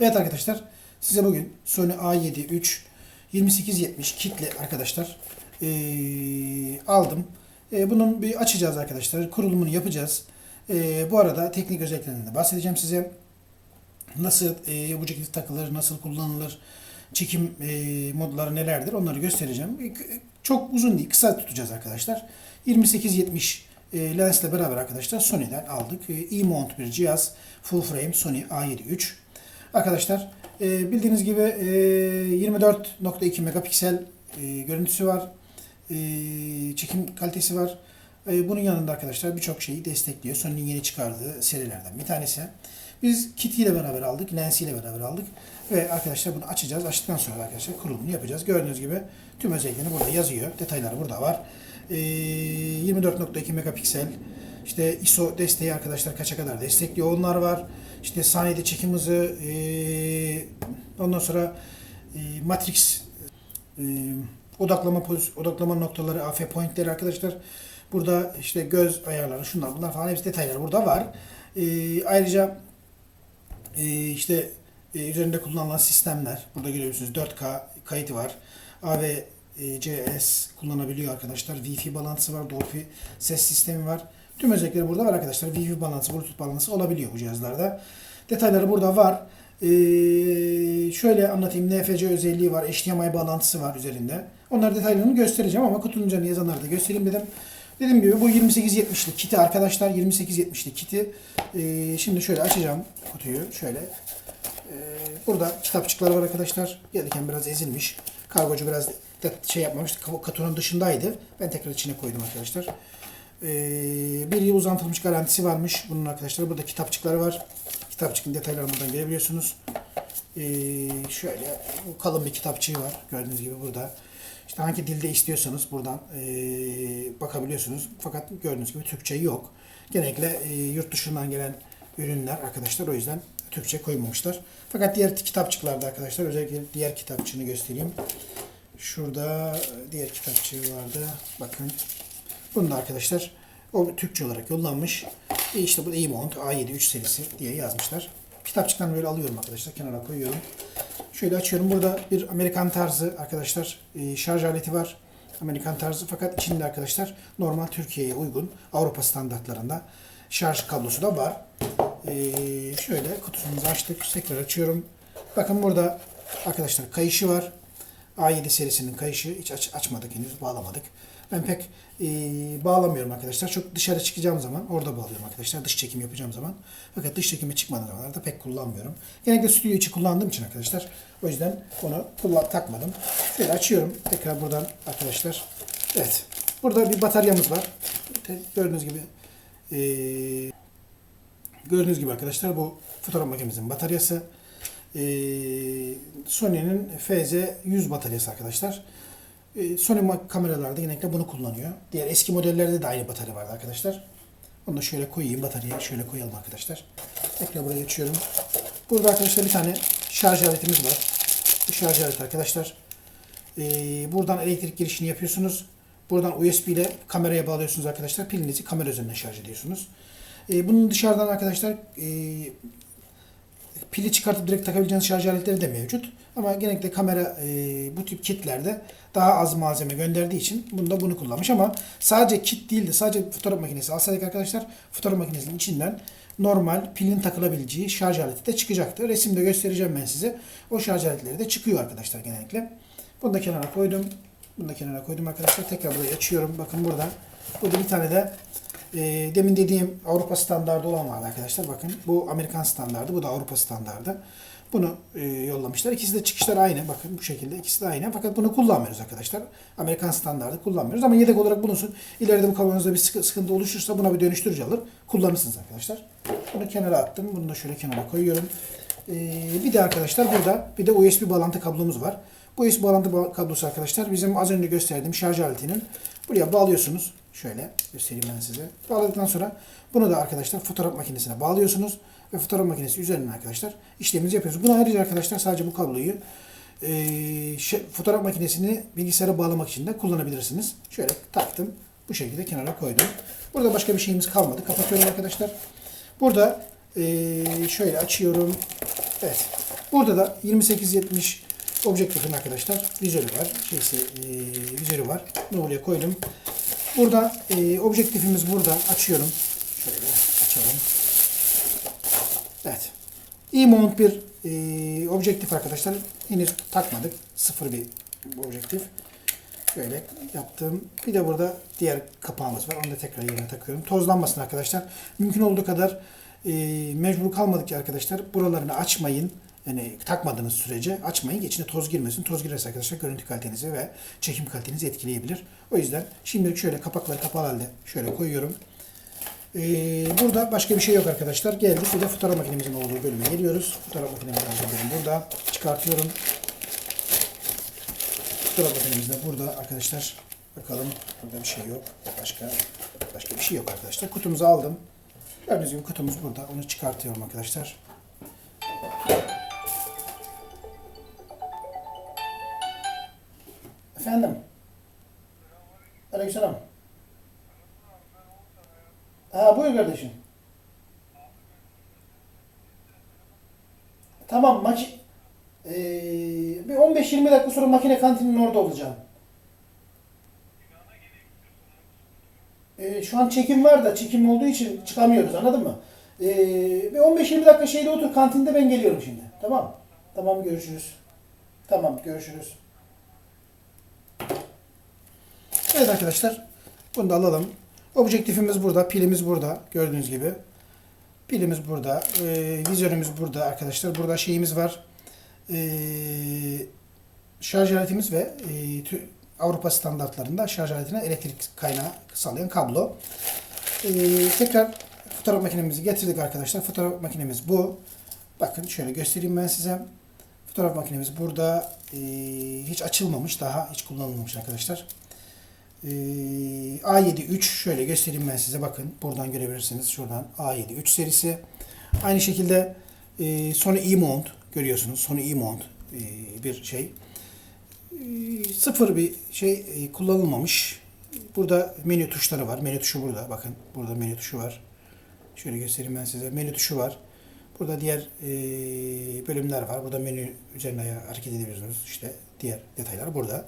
Evet arkadaşlar size bugün Sony A7 III 2870 kitli arkadaşlar eee, aldım. Eee, bunun bir açacağız arkadaşlar. Kurulumunu yapacağız. Eee, bu arada teknik özelliklerinden de bahsedeceğim size. Nasıl bu ceket takılır, nasıl kullanılır, çekim eee, modları nelerdir onları göstereceğim. E, k- Çok uzun değil, kısa tutacağız arkadaşlar. 2870 e, lensle beraber arkadaşlar Sony'den aldık. E, E-mount bir cihaz. Full frame Sony A7 III. Arkadaşlar e, bildiğiniz gibi e, 24.2 megapiksel e, görüntüsü var. E, çekim kalitesi var. E, bunun yanında arkadaşlar birçok şeyi destekliyor. Sony'nin yeni çıkardığı serilerden bir tanesi. Biz kit ile beraber aldık, lens ile beraber aldık. Ve arkadaşlar bunu açacağız. Açtıktan sonra arkadaşlar kurulumunu yapacağız. Gördüğünüz gibi tüm özelliklerini burada yazıyor. Detayları burada var. E, 24.2 megapiksel işte ISO desteği arkadaşlar kaça kadar destekliyor onlar var. İşte saniyede çekim hızı, e, ondan sonra e, matrix e, odaklama odaklama noktaları, AF pointleri arkadaşlar. Burada işte göz ayarları, şunlar bunlar falan hepsi detaylar burada var. E, ayrıca e, işte e, üzerinde kullanılan sistemler, burada görüyorsunuz 4K kayıtı var. AVCS kullanabiliyor arkadaşlar. Wi-Fi bağlantısı var, Dolby ses sistemi var. Tüm özellikleri burada var arkadaşlar. Wi-Fi bağlantısı, Bluetooth bağlantısı olabiliyor bu cihazlarda. Detayları burada var. Ee, şöyle anlatayım. NFC özelliği var. HDMI bağlantısı var üzerinde. Onlar detaylarını göstereceğim ama kutunun üzerine yazanları da göstereyim dedim. Dediğim gibi bu 2870'lik kiti arkadaşlar. 2870'lik kiti. Ee, şimdi şöyle açacağım kutuyu. Şöyle. Ee, burada kitapçıklar var arkadaşlar. Gelirken biraz ezilmiş. Kargocu biraz şey yapmamıştı. Katonun dışındaydı. Ben tekrar içine koydum arkadaşlar. Ee, bir yıl uzatılmış garantisi varmış. Bunun arkadaşlar burada kitapçıkları var. Kitapçıkın detaylarını buradan görebiliyorsunuz. Ee, şöyle kalın bir kitapçığı var. Gördüğünüz gibi burada. İşte hangi dilde istiyorsanız buradan ee, bakabiliyorsunuz. Fakat gördüğünüz gibi Türkçe yok. Genellikle yurt dışından gelen ürünler arkadaşlar o yüzden Türkçe koymamışlar. Fakat diğer kitapçıklarda arkadaşlar özellikle diğer kitapçığını göstereyim. Şurada diğer kitapçığı vardı. Bakın. Bunda arkadaşlar o Türkçe olarak yollanmış. E işte bu E-Mount A7 3 serisi diye yazmışlar. Kitapçıktan böyle alıyorum arkadaşlar. Kenara koyuyorum. Şöyle açıyorum. Burada bir Amerikan tarzı arkadaşlar e, şarj aleti var. Amerikan tarzı fakat içinde arkadaşlar normal Türkiye'ye uygun Avrupa standartlarında şarj kablosu da var. E, şöyle kutusumuzu açtık. Tekrar açıyorum. Bakın burada arkadaşlar kayışı var. A7 serisinin kayışı hiç aç- açmadık henüz bağlamadık. Ben pek e, bağlamıyorum arkadaşlar. Çok dışarı çıkacağım zaman orada bağlıyorum arkadaşlar. Dış çekim yapacağım zaman. Fakat dış çekime çıkmadığım zamanlarda pek kullanmıyorum. Genellikle stüdyo içi kullandığım için arkadaşlar. O yüzden onu kullan takmadım. Şöyle açıyorum. Tekrar buradan arkadaşlar. Evet. Burada bir bataryamız var. Gördüğünüz gibi e, gördüğünüz gibi arkadaşlar bu fotoğraf makinemizin bataryası. Ee, Sony'nin FZ100 bataryası arkadaşlar. Ee, Sony kameralarda genellikle bunu kullanıyor. Diğer eski modellerde de aynı batarya vardı arkadaşlar. Onu da şöyle koyayım bataryayı şöyle koyalım arkadaşlar. Tekrar buraya geçiyorum. Burada arkadaşlar bir tane şarj aletimiz var. Bu şarj aleti arkadaşlar. Ee, buradan elektrik girişini yapıyorsunuz. Buradan USB ile kameraya bağlıyorsunuz arkadaşlar. Pilinizi kamera üzerinden şarj ediyorsunuz. Ee, bunun dışarıdan arkadaşlar e, pili çıkartıp direkt takabileceğiniz şarj aletleri de mevcut. Ama genellikle kamera e, bu tip kitlerde daha az malzeme gönderdiği için bunda bunu kullanmış ama sadece kit değil de sadece fotoğraf makinesi alsaydık arkadaşlar fotoğraf makinesinin içinden normal pilin takılabileceği şarj aleti de çıkacaktı. Resimde göstereceğim ben size. O şarj aletleri de çıkıyor arkadaşlar genellikle. Bunu da kenara koydum. Bunu da kenara koydum arkadaşlar. Tekrar burayı açıyorum. Bakın burada. Burada bir tane de e, demin dediğim Avrupa standardı olan vardı arkadaşlar. Bakın bu Amerikan standardı, bu da Avrupa standardı. Bunu e, yollamışlar. İkisi de çıkışlar aynı. Bakın bu şekilde ikisi de aynı. Fakat bunu kullanmıyoruz arkadaşlar. Amerikan standardı kullanmıyoruz ama yedek olarak bulunsun. İleride bu kavanozda bir sıkı- sıkıntı oluşursa buna bir dönüştürücü alır. Kullanırsınız arkadaşlar. Bunu kenara attım. Bunu da şöyle kenara koyuyorum. E, bir de arkadaşlar burada bir de USB bağlantı kablomuz var. Bu USB bağlantı ba- kablosu arkadaşlar bizim az önce gösterdiğim şarj aletinin buraya bağlıyorsunuz. Şöyle göstereyim ben size. Bağladıktan sonra bunu da arkadaşlar fotoğraf makinesine bağlıyorsunuz. Ve fotoğraf makinesi üzerinden arkadaşlar işlemimizi yapıyoruz. Bunu ayrıca arkadaşlar sadece bu kabloyu e, şey- fotoğraf makinesini bilgisayara bağlamak için de kullanabilirsiniz. Şöyle taktım. Bu şekilde kenara koydum. Burada başka bir şeyimiz kalmadı. Kapatıyorum arkadaşlar. Burada e, şöyle açıyorum. Evet. Burada da 2870 objektifin arkadaşlar vizörü var. Şeysi, e, vizörü var. Bunu buraya koydum. Burada e, objektifimiz burada. Açıyorum. Şöyle açalım. Evet. E-mount bir e, objektif arkadaşlar. Henüz takmadık. Sıfır bir objektif. Böyle yaptım. Bir de burada diğer kapağımız var. Onu da tekrar yerine takıyorum. Tozlanmasın arkadaşlar. Mümkün olduğu kadar e, mecbur kalmadıkça arkadaşlar buralarını açmayın. Yani takmadığınız sürece açmayın. ki içine toz girmesin. Toz girerse arkadaşlar görüntü kalitenizi ve çekim kalitenizi etkileyebilir. O yüzden şimdilik şöyle kapakları kapalı halde şöyle koyuyorum. Ee, burada başka bir şey yok arkadaşlar. Geldik bir de fotoğraf makinemizin olduğu bölüme geliyoruz. Fotoğraf makinemizin olduğu bölüm burada. Çıkartıyorum. Fotoğraf makinemiz de burada arkadaşlar. Bakalım burada bir şey yok. Başka başka bir şey yok arkadaşlar. Kutumuzu aldım. Gördüğünüz gibi kutumuz burada. Onu çıkartıyorum arkadaşlar. Efendim? Aleykümselam. Ha buyur kardeşim. Tamam maki... Ee, bir 15-20 dakika sonra makine kantinin orada olacağım. Ee, şu an çekim var da çekim olduğu için çıkamıyoruz anladın mı? Ee, bir 15-20 dakika şeyde otur kantinde ben geliyorum şimdi. Tamam. Tamam görüşürüz. Tamam görüşürüz. Evet arkadaşlar. Bunu da alalım. Objektifimiz burada. Pilimiz burada. Gördüğünüz gibi. Pilimiz burada. E, vizörümüz burada arkadaşlar. Burada şeyimiz var. E, şarj aletimiz ve e, Avrupa standartlarında şarj aletine elektrik kaynağı sağlayan kablo. E, tekrar fotoğraf makinemizi getirdik arkadaşlar. Fotoğraf makinemiz bu. Bakın şöyle göstereyim ben size. Fotoğraf makinemiz burada. E, hiç açılmamış. Daha hiç kullanılmamış arkadaşlar. Ee, A7 3 şöyle göstereyim ben size. Bakın buradan görebilirsiniz. Şuradan A7 3 serisi. Aynı şekilde e, Sony E-Mount görüyorsunuz. Sony E-Mount e, bir şey. E, sıfır bir şey e, kullanılmamış. Burada menü tuşları var. Menü tuşu burada. Bakın burada menü tuşu var. Şöyle göstereyim ben size. Menü tuşu var. Burada diğer bölümler var. Burada menü üzerine hareket edebiliyorsunuz. İşte diğer detaylar burada.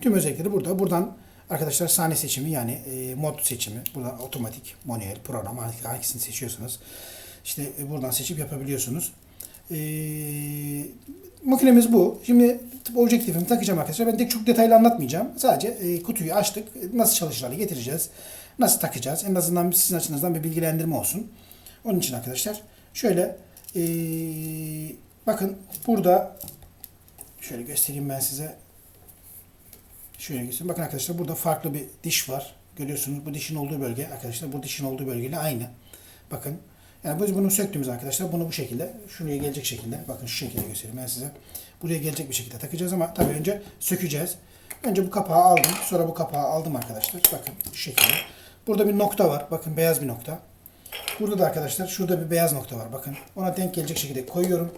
Tüm özellikleri burada. Buradan Arkadaşlar sahne seçimi yani e, mod seçimi. Buradan otomatik, manuel, program hangi- hangisini seçiyorsanız işte e, buradan seçip yapabiliyorsunuz. E, makinemiz bu. Şimdi objektifimi takacağım arkadaşlar. Ben de çok detaylı anlatmayacağım. Sadece e, kutuyu açtık. Nasıl hale getireceğiz. Nasıl takacağız. En azından sizin açınızdan bir bilgilendirme olsun. Onun için arkadaşlar şöyle e, bakın burada şöyle göstereyim ben size. Şöyle göstereyim. Bakın arkadaşlar burada farklı bir diş var. Görüyorsunuz bu dişin olduğu bölge arkadaşlar bu dişin olduğu bölgeyle aynı. Bakın. Yani biz bunu söktüğümüz arkadaşlar bunu bu şekilde şuraya gelecek şekilde bakın şu şekilde göstereyim ben size. Buraya gelecek bir şekilde takacağız ama tabii önce sökeceğiz. Önce bu kapağı aldım. Sonra bu kapağı aldım arkadaşlar. Bakın şu şekilde. Burada bir nokta var. Bakın beyaz bir nokta. Burada da arkadaşlar şurada bir beyaz nokta var. Bakın ona denk gelecek şekilde koyuyorum.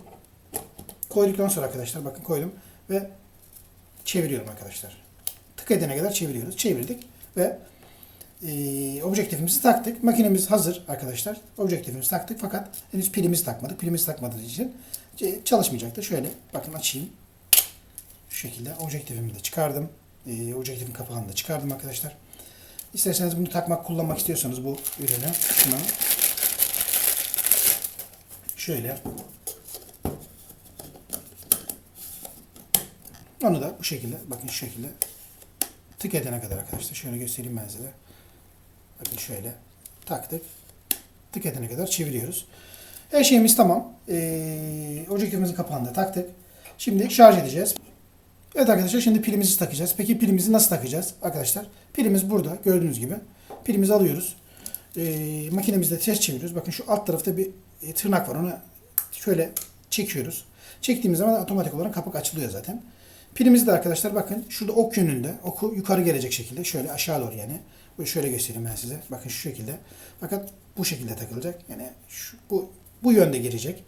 Koyduktan sonra arkadaşlar bakın koydum ve çeviriyorum arkadaşlar tık edene kadar çeviriyoruz. Çevirdik ve e, objektifimizi taktık. Makinemiz hazır arkadaşlar. Objektifimizi taktık fakat henüz pilimizi takmadık. Pilimizi takmadığımız için çalışmayacaktı. Şöyle bakın açayım. Şu şekilde objektifimi de çıkardım. E, objektifin kapağını da çıkardım arkadaşlar. İsterseniz bunu takmak, kullanmak istiyorsanız bu ürünü şuna şöyle onu da bu şekilde bakın şu şekilde tık edene kadar arkadaşlar. Şöyle göstereyim ben size. Bakın şöyle taktık. Tık edene kadar çeviriyoruz. Her şeyimiz tamam. Ee, objektifimizin kapağını taktık. Şimdi şarj edeceğiz. Evet arkadaşlar şimdi pilimizi takacağız. Peki pilimizi nasıl takacağız? Arkadaşlar pilimiz burada gördüğünüz gibi. Pilimizi alıyoruz. Ee, makinemizde ters çeviriyoruz. Bakın şu alt tarafta bir e, tırnak var. Onu şöyle çekiyoruz. Çektiğimiz zaman otomatik olarak kapak açılıyor zaten. Pilimizi de arkadaşlar bakın şurada ok yönünde oku yukarı gelecek şekilde şöyle aşağı doğru yani. Bu şöyle göstereyim ben size. Bakın şu şekilde. Fakat bu şekilde takılacak. Yani şu, bu bu yönde girecek.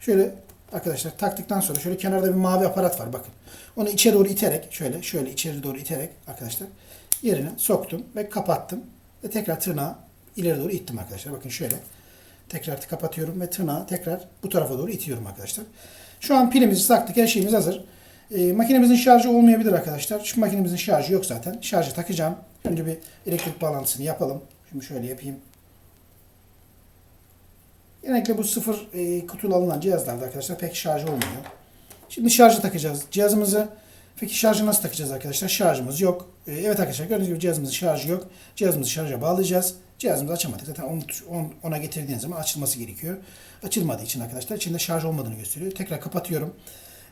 Şöyle arkadaşlar taktıktan sonra şöyle kenarda bir mavi aparat var bakın. Onu içeri doğru iterek şöyle şöyle içeri doğru iterek arkadaşlar yerine soktum ve kapattım. Ve tekrar tırnağı ileri doğru ittim arkadaşlar. Bakın şöyle. Tekrar kapatıyorum ve tırnağı tekrar bu tarafa doğru itiyorum arkadaşlar. Şu an pilimizi taktık. Her şeyimiz hazır. E, makinemizin şarjı olmayabilir arkadaşlar. Şu makinemizin şarjı yok zaten. Şarjı takacağım. Şimdi bir elektrik bağlantısını yapalım. Şimdi şöyle yapayım. Genellikle bu sıfır e, kutulu alınan cihazlarda arkadaşlar pek şarj olmuyor. Şimdi şarjı takacağız cihazımızı. Peki şarjı nasıl takacağız arkadaşlar? Şarjımız yok. E, evet arkadaşlar gördüğünüz gibi cihazımızın şarjı yok. Cihazımızı şarja bağlayacağız. Cihazımızı açamadık. Zaten onu, on- ona getirdiğiniz zaman açılması gerekiyor. Açılmadığı için arkadaşlar içinde şarj olmadığını gösteriyor. Tekrar kapatıyorum.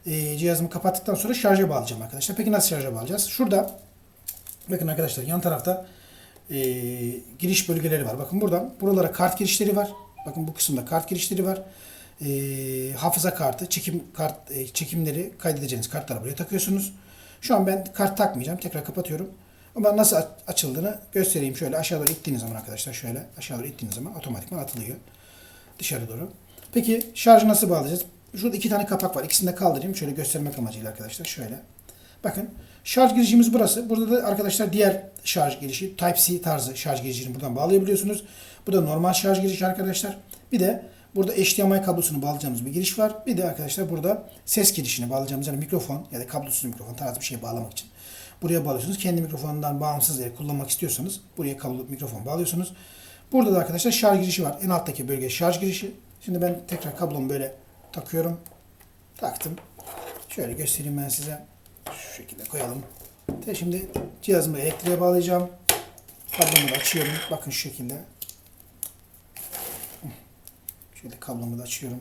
E, cihazımı kapattıktan sonra şarja bağlayacağım arkadaşlar. Peki nasıl şarja bağlayacağız? Şurada bakın arkadaşlar yan tarafta e, giriş bölgeleri var. Bakın buradan buralara kart girişleri var. Bakın bu kısımda kart girişleri var. E, hafıza kartı, çekim kart e, çekimleri kaydedeceğiniz kartları buraya takıyorsunuz. Şu an ben kart takmayacağım. Tekrar kapatıyorum. Ama nasıl aç- açıldığını göstereyim. Şöyle aşağı doğru ittiğiniz zaman arkadaşlar şöyle aşağı doğru ittiğiniz zaman otomatikman atılıyor. Dışarı doğru. Peki şarjı nasıl bağlayacağız? Şurada iki tane kapak var. İkisini de kaldırayım. Şöyle göstermek amacıyla arkadaşlar. Şöyle. Bakın şarj girişimiz burası. Burada da arkadaşlar diğer şarj girişi Type-C tarzı şarj girişini buradan bağlayabiliyorsunuz. Bu da normal şarj girişi arkadaşlar. Bir de burada HDMI kablosunu bağlayacağımız bir giriş var. Bir de arkadaşlar burada ses girişini bağlayacağımız yani mikrofon ya da kablosuz mikrofon tarzı bir şey bağlamak için. Buraya bağlıyorsunuz. Kendi mikrofonundan bağımsız yere kullanmak istiyorsanız buraya kablo mikrofon bağlıyorsunuz. Burada da arkadaşlar şarj girişi var. En alttaki bölge şarj girişi. Şimdi ben tekrar kablomu böyle takıyorum. Taktım. Şöyle göstereyim ben size. Şu şekilde koyalım. Şimdi cihazımı elektriğe bağlayacağım. Kablomu da açıyorum. Bakın şu şekilde. Şöyle kablomu da açıyorum.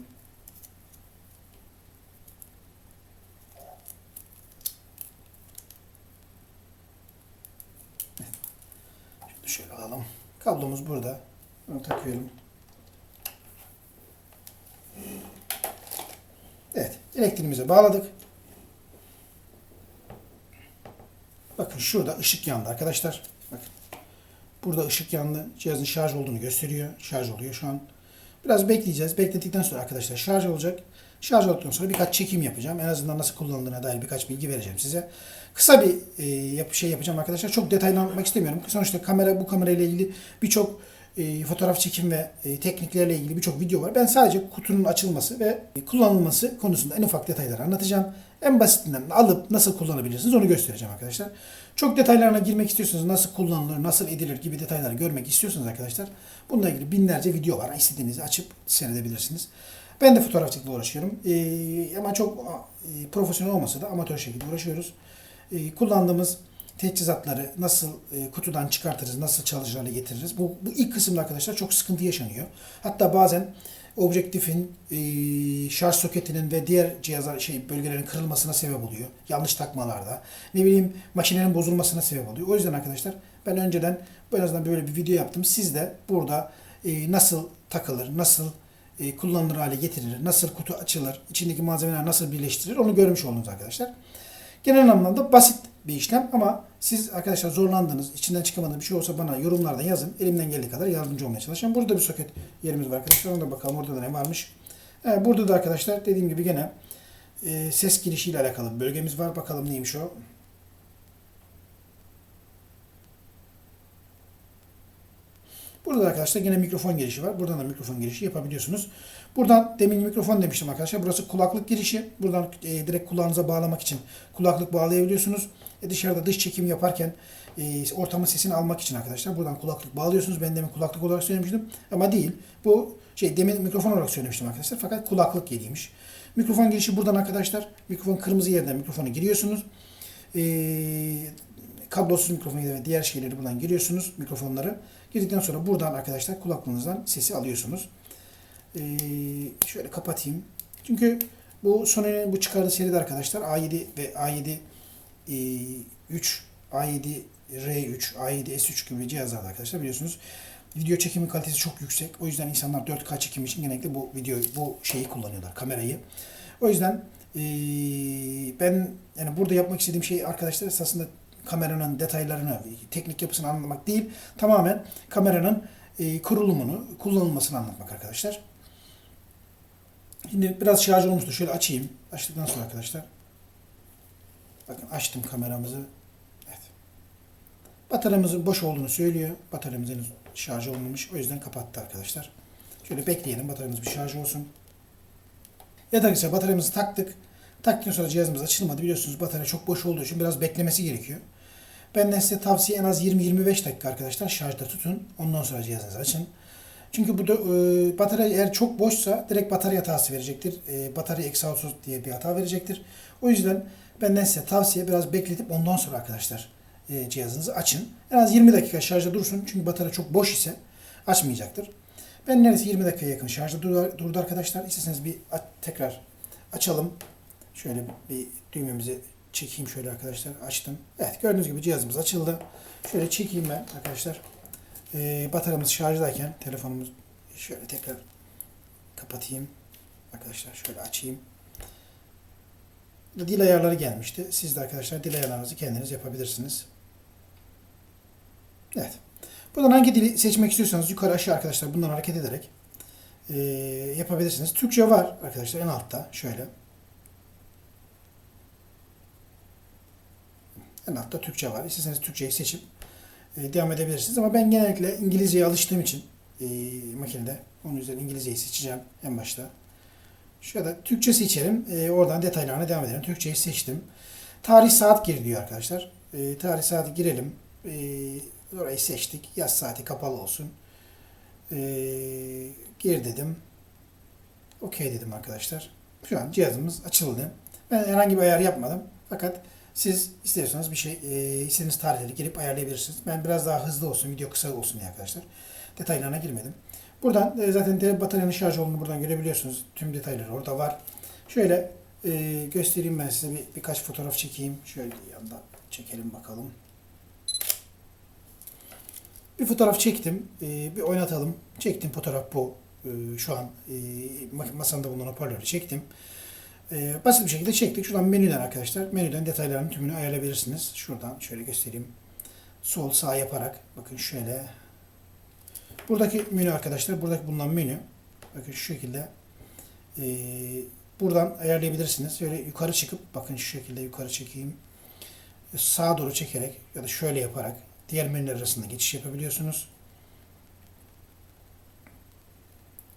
Şunu şöyle alalım. Kablomuz burada. Bunu takıyorum. Evet. Elektriğimize bağladık. Bakın şurada ışık yandı arkadaşlar. Bakın. Burada ışık yandı. Cihazın şarj olduğunu gösteriyor. Şarj oluyor şu an. Biraz bekleyeceğiz. Bekledikten sonra arkadaşlar şarj olacak. Şarj olduktan sonra birkaç çekim yapacağım. En azından nasıl kullanıldığına dair birkaç bilgi vereceğim size. Kısa bir e, yap, şey yapacağım arkadaşlar. Çok detaylı anlatmak istemiyorum. Sonuçta kamera bu kamera ile ilgili birçok e, fotoğraf çekim ve e, tekniklerle ilgili birçok video var. Ben sadece kutunun açılması ve kullanılması konusunda en ufak detayları anlatacağım. En basitinden alıp nasıl kullanabilirsiniz onu göstereceğim arkadaşlar. Çok detaylarına girmek istiyorsanız nasıl kullanılır, nasıl edilir gibi detayları görmek istiyorsanız arkadaşlar bununla ilgili binlerce video var. İstediğinizi açıp seyredebilirsiniz. Ben de fotoğrafçılıkla uğraşıyorum. Ee, ama çok e, profesyonel olmasa da amatör şekilde uğraşıyoruz. Ee, kullandığımız teçhizatları nasıl e, kutudan çıkartırız, nasıl çalışır hale getiririz. Bu, bu ilk kısımda arkadaşlar çok sıkıntı yaşanıyor. Hatta bazen objektifin, e, şarj soketinin ve diğer cihazlar şey bölgelerin kırılmasına sebep oluyor. Yanlış takmalarda. Ne bileyim makinenin bozulmasına sebep oluyor. O yüzden arkadaşlar ben önceden en azından böyle bir video yaptım. Siz de burada e, nasıl takılır, nasıl e, kullanılır hale getirilir, nasıl kutu açılır, içindeki malzemeler nasıl birleştirilir onu görmüş oldunuz arkadaşlar. Genel anlamda basit bir işlem ama siz arkadaşlar zorlandınız, içinden çıkamadığınız bir şey olsa bana yorumlardan yazın. Elimden geldiği kadar yardımcı olmaya çalışacağım. Burada bir soket yerimiz var arkadaşlar. Ona da bakalım orada da ne varmış. Ee, burada da arkadaşlar dediğim gibi gene e, ses girişiyle alakalı bir bölgemiz var. Bakalım neymiş o. Burada da arkadaşlar yine mikrofon girişi var. Buradan da mikrofon girişi yapabiliyorsunuz. Buradan demin mikrofon demiştim arkadaşlar. Burası kulaklık girişi. Buradan e, direkt kulağınıza bağlamak için kulaklık bağlayabiliyorsunuz. E, dışarıda dış çekim yaparken e, ortamın sesini almak için arkadaşlar buradan kulaklık bağlıyorsunuz. Ben demin kulaklık olarak söylemiştim ama değil. Bu şey demin mikrofon olarak söylemiştim arkadaşlar. Fakat kulaklık yeriymiş. Mikrofon girişi buradan arkadaşlar. Mikrofon kırmızı yerden mikrofonu giriyorsunuz. E, kablosuz mikrofon ve diğer şeyleri buradan giriyorsunuz mikrofonları. Girdikten sonra buradan arkadaşlar kulaklığınızdan sesi alıyorsunuz. Ee, şöyle kapatayım. Çünkü bu Sony'nin bu çıkardığı seride arkadaşlar A7 ve A7 e, 3, A7 R3, A7 S3 gibi cihazlarda arkadaşlar biliyorsunuz video çekimi kalitesi çok yüksek. O yüzden insanlar 4K çekim için genellikle bu video bu şeyi kullanıyorlar, kamerayı. O yüzden e, ben yani burada yapmak istediğim şey arkadaşlar esasında kameranın detaylarını, teknik yapısını anlamak değil, tamamen kameranın e, kurulumunu, kullanılmasını anlatmak arkadaşlar. Şimdi biraz şarj olmuştu. Şöyle açayım. Açtıktan sonra arkadaşlar. Bakın açtım kameramızı. Evet. Bataryamızın boş olduğunu söylüyor. Bataryamız henüz şarj olmamış. O yüzden kapattı arkadaşlar. Şöyle bekleyelim. Bataryamız bir şarj olsun. Evet arkadaşlar bataryamızı taktık. Taktıktan sonra cihazımız açılmadı. Biliyorsunuz batarya çok boş olduğu için biraz beklemesi gerekiyor. Benden size tavsiye en az 20-25 dakika arkadaşlar şarjda tutun. Ondan sonra cihazınızı açın. Çünkü bu da, e, batarya eğer çok boşsa direkt batarya hatası verecektir. E, batarya exhaust diye bir hata verecektir. O yüzden benden size tavsiye biraz bekletip ondan sonra arkadaşlar e, cihazınızı açın. En az 20 dakika şarjda dursun. Çünkü batarya çok boş ise açmayacaktır. Ben neredeyse 20 dakikaya yakın şarjda durdu, arkadaşlar. İsterseniz bir tekrar açalım. Şöyle bir düğmemizi çekeyim şöyle arkadaşlar. Açtım. Evet gördüğünüz gibi cihazımız açıldı. Şöyle çekeyim ben arkadaşlar. Ee, bataryamız şarjdayken telefonumuz şöyle tekrar kapatayım. Arkadaşlar şöyle açayım. Dil ayarları gelmişti. Siz de arkadaşlar dil ayarlarınızı kendiniz yapabilirsiniz. Evet. Buradan hangi dili seçmek istiyorsanız yukarı aşağı arkadaşlar bundan hareket ederek ee, yapabilirsiniz. Türkçe var arkadaşlar en altta şöyle. En altta Türkçe var. İsterseniz Türkçeyi seçip e, devam edebilirsiniz. Ama ben genellikle İngilizceye alıştığım için e, makinede onun üzerine İngilizceyi seçeceğim en başta. Şurada Türkçe seçelim. E, oradan detaylarına devam edelim. Türkçeyi seçtim. Tarih saat gir diyor arkadaşlar. E, tarih saati girelim. E, orayı seçtik. Yaz saati kapalı olsun. E, gir dedim. Okey dedim arkadaşlar. Şu an cihazımız açıldı. Ben herhangi bir ayar yapmadım. Fakat siz istiyorsanız bir şey, e, istediğiniz tarihleri girip ayarlayabilirsiniz. Ben biraz daha hızlı olsun, video kısa olsun diye arkadaşlar. Detaylarına girmedim. Buradan e, zaten de bataryanın şarj olduğunu buradan görebiliyorsunuz. Tüm detayları orada var. Şöyle e, göstereyim ben size bir, birkaç fotoğraf çekeyim. Şöyle yandan çekelim bakalım. Bir fotoğraf çektim. E, bir oynatalım. Çektim fotoğraf bu. E, şu an e, masamda bulunan hoparlörü çektim. Ee, basit bir şekilde çektik. Şuradan menüden arkadaşlar. Menüden detayların tümünü ayarlayabilirsiniz. Şuradan şöyle göstereyim. Sol sağ yaparak. Bakın şöyle. Buradaki menü arkadaşlar. Buradaki bulunan menü. Bakın şu şekilde. Ee, buradan ayarlayabilirsiniz. Şöyle yukarı çıkıp bakın şu şekilde yukarı çekeyim. Sağa doğru çekerek ya da şöyle yaparak diğer menüler arasında geçiş yapabiliyorsunuz.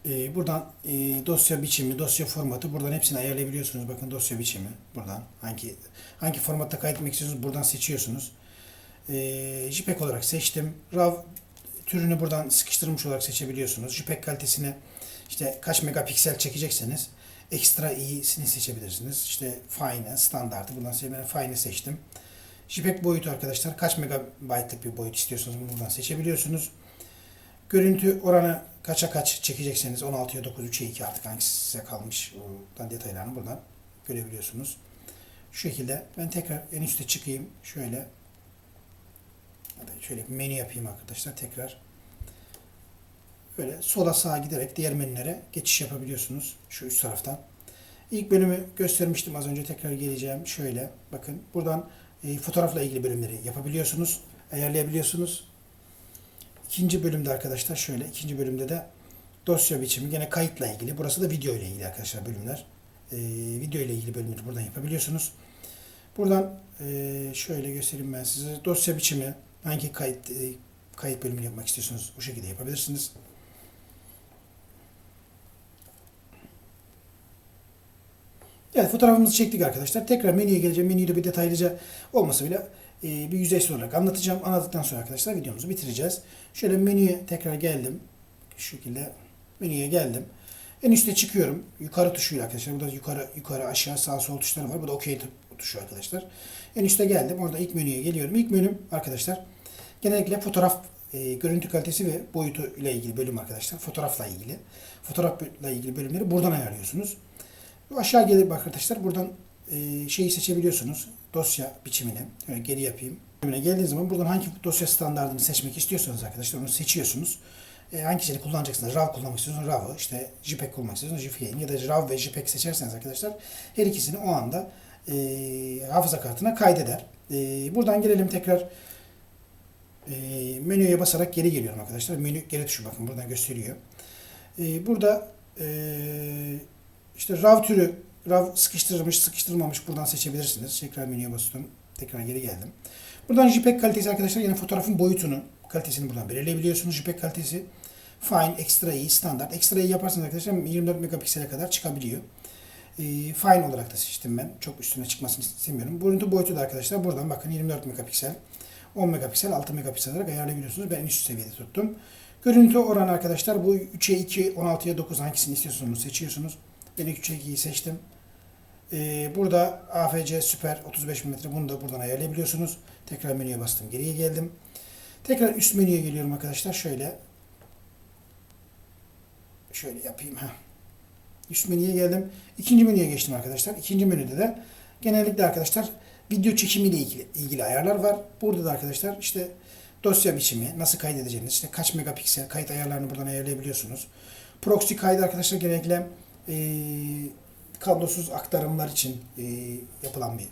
Ee, buradan e, dosya biçimi, dosya formatı buradan hepsini ayarlayabiliyorsunuz. Bakın dosya biçimi buradan hangi hangi formatta kaydetmek istiyorsunuz buradan seçiyorsunuz. Ee, JPEG olarak seçtim. RAW türünü buradan sıkıştırmış olarak seçebiliyorsunuz. JPEG kalitesini işte kaç megapiksel çekecekseniz ekstra iyisini seçebilirsiniz. İşte fine, standartı buradan ben fine'i seçtim. JPEG boyutu arkadaşlar kaç megabaytlık bir boyut istiyorsanız buradan seçebiliyorsunuz. Görüntü oranı kaça kaç çekecekseniz 16'ya 9, 3'e 2 artık hangisi size kalmış oradan detaylarını buradan görebiliyorsunuz. Şu şekilde ben tekrar en üste çıkayım. Şöyle şöyle menü yapayım arkadaşlar tekrar. Böyle sola sağa giderek diğer menülere geçiş yapabiliyorsunuz şu üst taraftan. İlk bölümü göstermiştim az önce tekrar geleceğim. Şöyle bakın buradan e, fotoğrafla ilgili bölümleri yapabiliyorsunuz, ayarlayabiliyorsunuz. İkinci bölümde arkadaşlar şöyle ikinci bölümde de dosya biçimi gene kayıtla ilgili. Burası da video ile ilgili arkadaşlar bölümler. Ee, video ile ilgili bölümleri buradan yapabiliyorsunuz. Buradan e, şöyle göstereyim ben size. Dosya biçimi hangi kayıt e, kayıt bölümünü yapmak istiyorsunuz o şekilde yapabilirsiniz. Evet fotoğrafımızı çektik arkadaşlar. Tekrar menüye geleceğim. Menüyü de bir detaylıca olmasa bile e, bir yüzeysel olarak anlatacağım. Anlattıktan sonra arkadaşlar videomuzu bitireceğiz. Şöyle menüye tekrar geldim. Şu şekilde menüye geldim. En üstte çıkıyorum. Yukarı tuşuyla arkadaşlar. Burada yukarı yukarı aşağı sağ sol tuşları var. Bu da OK tuşu arkadaşlar. En üstte geldim. Orada ilk menüye geliyorum. İlk menüm arkadaşlar genellikle fotoğraf e, görüntü kalitesi ve boyutu ile ilgili bölüm arkadaşlar. Fotoğrafla ilgili. Fotoğrafla ilgili bölümleri buradan ayarlıyorsunuz. Aşağı gelip arkadaşlar buradan şeyi seçebiliyorsunuz. Dosya biçimini. Böyle geri yapayım. Bölümüne geldiğiniz zaman buradan hangi dosya standartını seçmek istiyorsanız arkadaşlar onu seçiyorsunuz. E, hangisini kullanacaksınız? RAW kullanmak istiyorsanız RAW'ı, işte JPEG kullanmak istiyorsanız JPEG'in ya da RAW ve JPEG seçerseniz arkadaşlar her ikisini o anda e, hafıza kartına kaydeder. E, buradan gelelim tekrar e, menüye basarak geri geliyorum arkadaşlar. Menü geri tuşu bakın buradan gösteriyor. E, burada e, işte RAW türü RAW sıkıştırılmış, sıkıştırılmamış buradan seçebilirsiniz. Tekrar menüye basıyorum. Tekrar geri geldim. Buradan JPEG kalitesi arkadaşlar yani fotoğrafın boyutunu, kalitesini buradan belirleyebiliyorsunuz. JPEG kalitesi Fine, Extra iyi, standart. Extra iyi yaparsanız arkadaşlar 24 megapiksele kadar çıkabiliyor. E, fine olarak da seçtim ben. Çok üstüne çıkmasını istemiyorum. Görüntü boyutu da arkadaşlar buradan bakın 24 megapiksel, 10 megapiksel, 6 megapiksel olarak ayarlayabiliyorsunuz. Ben üst seviyede tuttum. Görüntü oranı arkadaşlar bu 3'e 2, 16'ya 9 hangisini istiyorsunuz seçiyorsunuz. Ben 3'e 2'yi seçtim. Ee, burada AFC Süper 35 mm bunu da buradan ayarlayabiliyorsunuz. Tekrar menüye bastım. Geriye geldim. Tekrar üst menüye geliyorum arkadaşlar. Şöyle şöyle yapayım. ha. Üst menüye geldim. İkinci menüye geçtim arkadaşlar. İkinci menüde de genellikle arkadaşlar video çekimiyle ilgili, ilgili ayarlar var. Burada da arkadaşlar işte dosya biçimi, nasıl kaydedeceğiniz, işte kaç megapiksel kayıt ayarlarını buradan ayarlayabiliyorsunuz. Proxy kaydı arkadaşlar genellikle eee kablosuz aktarımlar için e, yapılan bir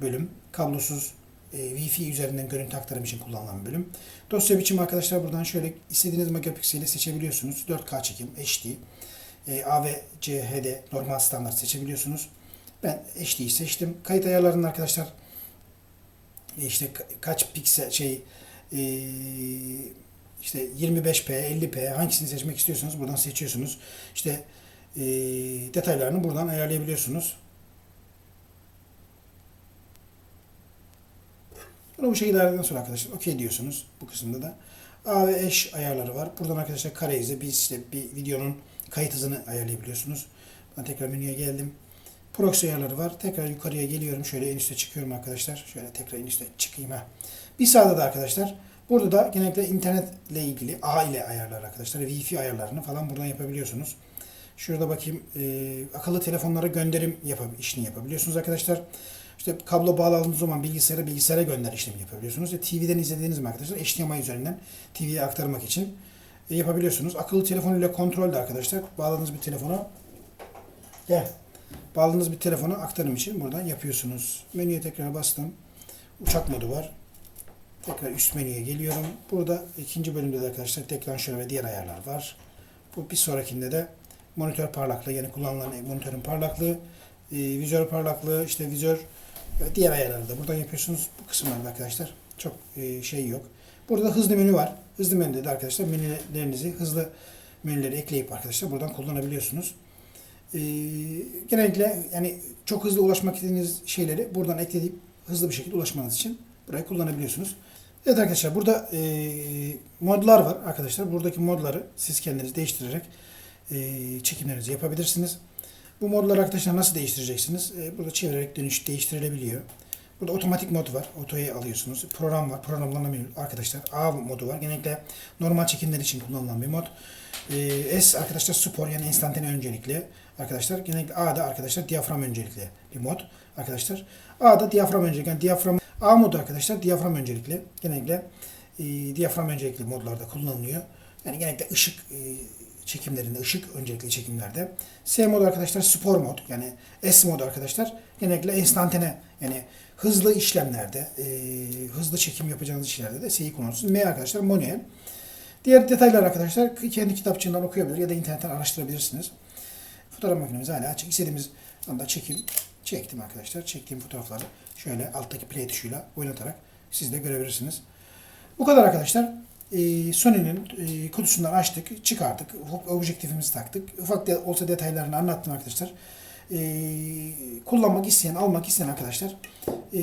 bölüm. Kablosuz e, Wi-Fi üzerinden görüntü aktarım için kullanılan bir bölüm. Dosya biçimi arkadaşlar buradan şöyle istediğiniz megapikseli seçebiliyorsunuz. 4K çekim, HD, e, AVC, HD, normal standart seçebiliyorsunuz. Ben HD'yi seçtim. Kayıt ayarlarında arkadaşlar e, işte ka- kaç piksel şey e, işte 25p, 50p hangisini seçmek istiyorsanız buradan seçiyorsunuz. İşte e, detaylarını buradan ayarlayabiliyorsunuz. Bunu bu şekilde ayarladıktan sonra arkadaşlar okey diyorsunuz bu kısımda da. A ve eş ayarları var. Buradan arkadaşlar kare izi biz işte bir videonun kayıt hızını ayarlayabiliyorsunuz. Ben tekrar menüye geldim. Proxy ayarları var. Tekrar yukarıya geliyorum. Şöyle en üste çıkıyorum arkadaşlar. Şöyle tekrar en üste çıkayım ha. Bir sağda da arkadaşlar burada da genellikle internetle ilgili A ile ayarlar arkadaşlar. Wi-Fi ayarlarını falan buradan yapabiliyorsunuz. Şurada bakayım e, akıllı telefonlara gönderim yapab işini yapabiliyorsunuz arkadaşlar. İşte kablo bağladığınız zaman bilgisayara bilgisayara gönder işlemi yapabiliyorsunuz. E, TV'den izlediğiniz mi arkadaşlar HDMI üzerinden TV'ye aktarmak için e, yapabiliyorsunuz. Akıllı telefon ile kontrol de arkadaşlar bağladığınız bir telefona gel. Bağladığınız bir telefona aktarım için buradan yapıyorsunuz. Menüye tekrar bastım. Uçak modu var. Tekrar üst menüye geliyorum. Burada ikinci bölümde de arkadaşlar tekrar şöyle ve diğer ayarlar var. Bu bir sonrakinde de monitör parlaklığı yani kullanılan monitörün parlaklığı, e, vizör parlaklığı, işte vizör ve diğer ayarları da buradan yapıyorsunuz. Bu kısımlarda arkadaşlar çok e, şey yok. Burada da hızlı menü var. Hızlı menüde de arkadaşlar menülerinizi hızlı menüleri ekleyip arkadaşlar buradan kullanabiliyorsunuz. E, genellikle yani çok hızlı ulaşmak istediğiniz şeyleri buradan ekleyip hızlı bir şekilde ulaşmanız için burayı kullanabiliyorsunuz. Evet arkadaşlar burada e, modlar var arkadaşlar. Buradaki modları siz kendiniz değiştirerek e, çekimlerinizi yapabilirsiniz. Bu modları arkadaşlar nasıl değiştireceksiniz? E, burada çevirerek dönüş değiştirilebiliyor. Burada otomatik mod var. Otoyu alıyorsunuz. Program var. Programlanabiliyor arkadaşlar. A modu var. Genellikle normal çekimler için kullanılan bir mod. E, S arkadaşlar spor yani enstantane öncelikli. Arkadaşlar genellikle A'da arkadaşlar diyafram öncelikli bir mod. Arkadaşlar A'da diyafram öncelikli. Yani diyafram A modu arkadaşlar diyafram öncelikli. Genellikle e, diyafram öncelikli modlarda kullanılıyor. Yani genellikle ışık e, çekimlerinde, ışık öncelikli çekimlerde. S mod arkadaşlar spor mod yani S mod arkadaşlar genellikle enstantane yani hızlı işlemlerde, e, hızlı çekim yapacağınız işlerde de S'yi kullanıyorsunuz. M arkadaşlar manuel. Diğer detaylar arkadaşlar kendi kitapçığından okuyabilir ya da internetten araştırabilirsiniz. Fotoğraf makinemiz hala açık. İstediğimiz anda çekim çektim arkadaşlar. Çektiğim fotoğrafları şöyle alttaki play tuşuyla oynatarak siz de görebilirsiniz. Bu kadar arkadaşlar. Ee, Sony'nin e, kutusundan açtık, çıkardık, objektifimizi taktık. Ufak da olsa detaylarını anlattım arkadaşlar. Ee, kullanmak isteyen, almak isteyen arkadaşlar e,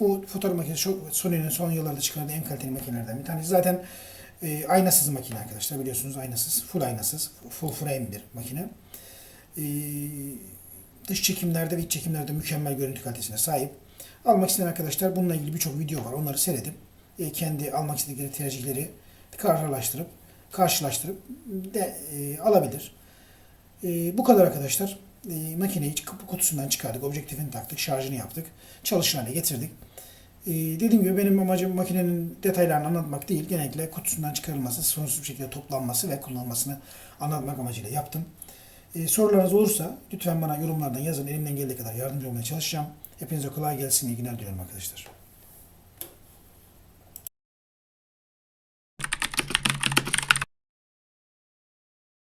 bu fotoğraf makinesi Sony'nin son yıllarda çıkardığı en kaliteli makinelerden bir tanesi. Zaten e, aynasız makine arkadaşlar biliyorsunuz aynasız, full aynasız, full frame bir makine. Ee, dış çekimlerde ve iç çekimlerde mükemmel görüntü kalitesine sahip. Almak isteyen arkadaşlar bununla ilgili birçok video var. Onları seyredip kendi almak istedikleri tercihleri kararlaştırıp karşılaştırıp de e, alabilir. E, bu kadar arkadaşlar. E, makineyi kutusundan çıkardık. Objektifini taktık. Şarjını yaptık. Çalışır hale getirdik. E, dediğim gibi benim amacım makinenin detaylarını anlatmak değil. Genellikle kutusundan çıkarılması, sonsuz bir şekilde toplanması ve kullanılmasını anlatmak amacıyla yaptım. E, sorularınız olursa lütfen bana yorumlardan yazın. Elimden geldiği kadar yardımcı olmaya çalışacağım. Hepinize kolay gelsin. İyi günler diliyorum arkadaşlar.